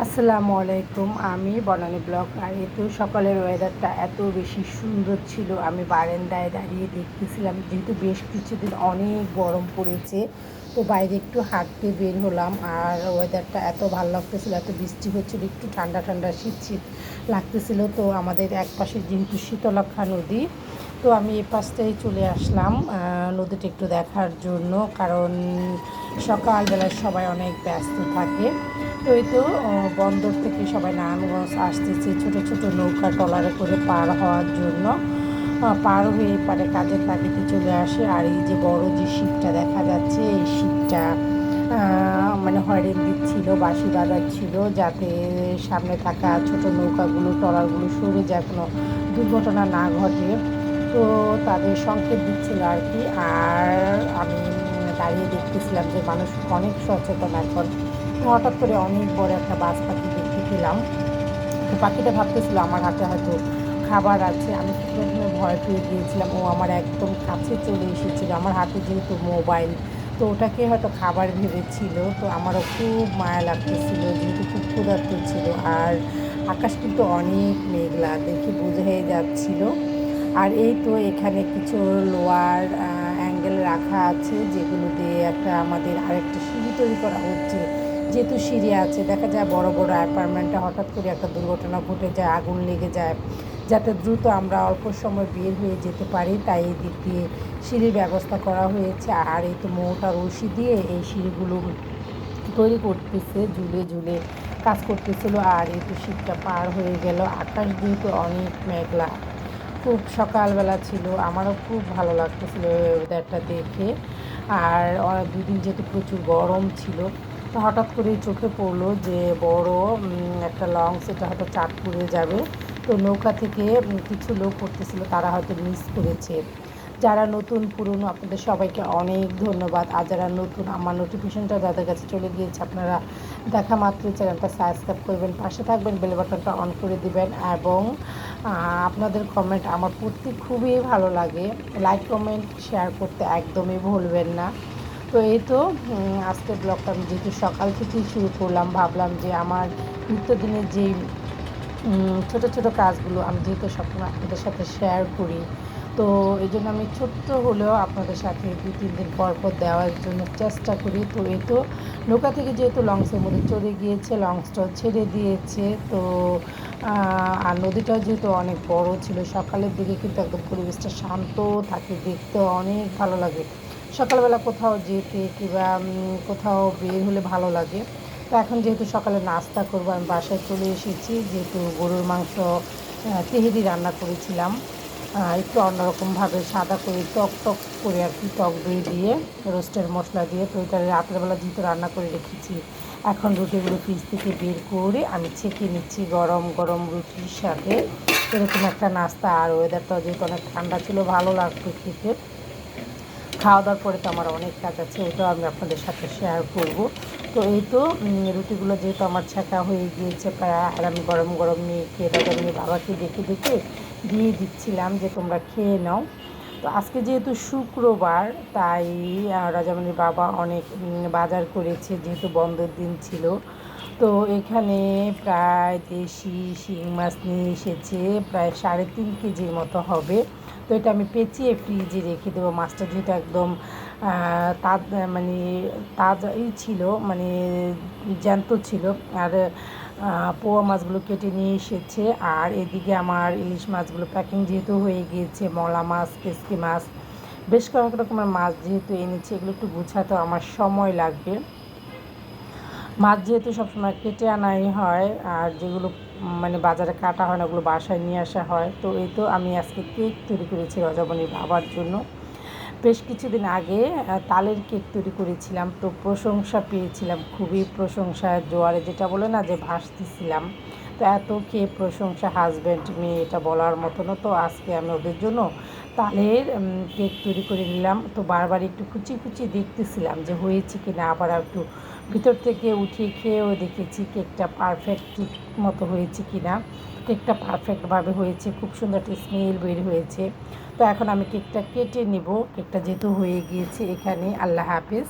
আসসালামু আলাইকুম, আমি বনানী ব্লক আর এতো সকালের ওয়েদারটা এত বেশি সুন্দর ছিল, আমি বারান্দায় দাঁড়িয়ে দেখতেছিলাম, যেহেতু বেশ কিছুদিন অনেক গরম পড়েছে, তো বাইরে একটু হাঁটতে বের হলাম আর ওয়েদারটা এত ভালো লাগতেছিল, এত বৃষ্টি হচ্ছিল, একটু ঠান্ডা ঠান্ডা শীত শীত লাগতেছিল। তো আমাদের এক পাশে যেহেতু শীতলক্ষা নদী, তো আমি এ পাশটাই চলে আসলাম নদীটা একটু দেখার জন্য, কারণ সকালবেলায় সবাই অনেক ব্যস্ত থাকে। তো এই তো বন্দর থেকে সবাই নারায়ণগঞ্জ আসতেছে ছোট ছোট নৌকা ট্রলারে করে পার হওয়ার জন্য। পার হয়ে পারে কাজের তাগিদে চলে আসে। আর এই যে বড় যে শিপটা দেখা যাচ্ছে, এই শিপটা মানে হরেন দিচ্ছিল বাঁশি বাজাচ্ছিল যাতে সামনে থাকা ছোট নৌকাগুলো, ট্রলারগুলো সরে যায়, কোনো দুর্ঘটনা না ঘটে। তো তাদের সংকেত দিচ্ছিল আর কি। আর দেখতেছিলাম যে মানুষ অনেক সচেতন এখন। হঠাৎ করে অনেক বড় একটা বাস পাখি দেখতে পেলাম। তো পাখিটা ভাবতেছিল আমার হাতে হয়তো খাবার আছে। আমি প্রথমে ভয় পেয়ে গিয়েছিলাম। ও আমার একদম কাছে চলে এসেছিল। আমার হাতে যেহেতু মোবাইল, তো ওটাকে হয়তো খাবার ভেবেছিল। তো আমারও খুব মায়া লাগতেছিল, যেহেতু খুব ক্ষুধার্ত ছিল। আর আকাশ কিন্তু অনেক মেঘলা, দেখে বোঝাই যাচ্ছিল। আর এই তো এখানে কিছু লোয়ার অ্যাঙ্গেল রাখা আছে, যেগুলো দিয়ে একটা আমাদের আরেকটা সিঁড়ি তৈরি করা হচ্ছে। যেহেতু সিঁড়ি আছে, দেখা যায় বড় বড় অ্যাপার্টমেন্টে হঠাৎ করে একটা দুর্ঘটনা ঘটে যায়, আগুন লেগে যায়। যাতে দ্রুত আমরা অল্প সময় বের হয়ে যেতে পারি, তাই এই দিক দিয়ে সিঁড়ির ব্যবস্থা করা হয়েছে। আর এই তো মোটা রশি দিয়ে এই সিঁড়িগুলো তৈরি করতেছে, ঝুলে ঝুলে কাজ করতেছিল। আর এই তো শীতটা পার হয়ে গেল। আকাশ যেহেতু অনেক মেঘলা। খুব সকালবেলা ছিল, আমারও খুব ভালো লাগতেছিল ওয়েদারটা দেখে। আর দুদিন যেহেতু প্রচুর গরম ছিল, তো হঠাৎ করেই চোখে পড়ল যে বড় একটা লং সেটা হয়তো চাট চাঁদপুরে যাবে। তো নৌকা থেকে কিছু লোক করতেছিল তারা হয়তো মিস করেছে। যারা নতুন, পুরনো, আপনাদের সবাইকে অনেক ধন্যবাদ। আর যারা নতুন, আমার নোটিফিকেশনটা যাদের কাছে চলে গিয়েছে, আপনারা দেখা মাত্র চ্যানেলটা সাবস্ক্রাইব করবেন, পাশে থাকবেন বেল বাটনটা অন করে দিবেন। এবং আপনাদের কমেন্ট আমার পড়তে খুবই ভালো লাগে। লাইক কমেন্ট শেয়ার করতে একদমই ভুলবেন না। তো এই তো উম, আজকের ব্লগটা আমি যেহেতু সকাল থেকেই শুরু করলাম ভাবলাম যে আমার নিত্যদিনের উম, ছোট ছোট কাজগুলো আমি যেহেতু সবসময় আপনাদের সাথে শেয়ার করি তো এই জন্য আমি ছোট্ট হলেও আপনাদের সাথে দু তিন দিন পর পর দেওয়ার জন্য চেষ্টা করি। তো এই তো নৌকা থেকে যেহেতু লঞ্চের মধ্যে চলে গিয়েছে লঞ্চটাও ছেড়ে দিয়েছে তো আর নদীটা যেহেতু অনেক বড় ছিল, সকালের দিকে কিন্তু একদম পরিবেশটা শান্ত থাকে, দেখতে অনেক ভালো লাগে। সকালবেলা কোথাও যেতে কিংবা কোথাও বের হলে ভালো লাগে। তো এখন যেহেতু সকালে নাস্তা করব, আমি বাসায় চলে এসেছি, যেহেতু গরুর মাংস তেহেরি রান্না করেছিলাম। একটু অন্যরকমভাবে সাদা করে, টক টক করে আর কি, টক দই দিয়ে রোস্টের মশলা দিয়ে, তো ওইটা রাত্রেবেলা যেহেতু রান্না করে রেখেছি এখন রুটিগুলো ফ্রিজ থেকে বের করে আমি ছেঁকে নিচ্ছি গরম গরম রুটির সাথে। এরকম একটা নাস্তা আর ওয়েদারটাও যেহেতু অনেক ঠান্ডা ছিল, ভালো লাগতো খেতে। খাওয়া দাওয়ার পরে তো আমার অনেক কাজ আছে ওটাও আমি আপনাদের সাথে শেয়ার করব। তো এই তো রুটিগুলো যেহেতু আমার ছাকা হয়ে গিয়েছে, প্রায় আর আমি গরম গরম নিয়ে খেয়ে আমি বাবাকে দেখে দেখে দিয়ে দিচ্ছিলাম যে তোমরা খেয়ে নাও। তো আজকে যেহেতু শুক্রবার, তাই রাজামণির বাবা অনেক বাজার করেছে যেহেতু বন্ধের দিন ছিল। তো এখানে প্রায় দেশি শিং মাছ নিয়ে এসেছে, প্রায় সাড়ে তিন কেজির মতো হবে। তো এটা আমি পেঁচিয়ে ফ্রিজে রেখে দেবো। মাছটা যেহেতু একদম তাজ মানে তাজাই ছিল মানে জ্যান্ত ছিল। আর পোয়া মাছগুলো কেটে নিয়ে এসেছে। আর এদিকে আমার ইলিশ মাছগুলো প্যাকিং যেহেতু হয়ে গিয়েছে, মলা মাছ কেসকি মাছ, বেশ কয়েক রকমের মাছ যেহেতু এনেছে, এগুলো একটু গুছাতে আমার সময় লাগবে। মাছ যেহেতু সবসময় কেটে আনাই হয়, আর যেগুলো মানে বাজারে কাটা হয় না, ওগুলো বাসায় নিয়ে আসা হয়। তো এই তো আমি আজকে কেক তৈরি করেছি রজবনির বাবার জন্য। বেশ কিছুদিন আগে তালের কেক তৈরি করেছিলাম তো প্রশংসা পেয়েছিলাম, খুবই প্রশংসা জোয়ারে যেটা বলে না যে ভাসতেছিলাম। তো এত খেয়ে প্রশংসা হাজব্যান্ড মেয়ে এটা বলার মতো না। তো আজকে আমি ওদের জন্য তালের কেক তৈরি করে নিলাম। তো বারবার একটু কুচি কুচি দেখতেছিলাম যে হয়েছে কি না আবার একটু ভিতর থেকে উঠিয়ে খেয়েও দেখেছি কেকটা পারফেক্ট ঠিক মতো হয়েছে কি না কেকটা পারফেক্টভাবে হয়েছে, খুব সুন্দর একটা স্মেল বের হয়েছে। তো এখন আমি কেকটা কেটে নিব। কেকটা যেহেতু হয়ে গিয়েছে এখানে। আল্লাহ হাফেজ।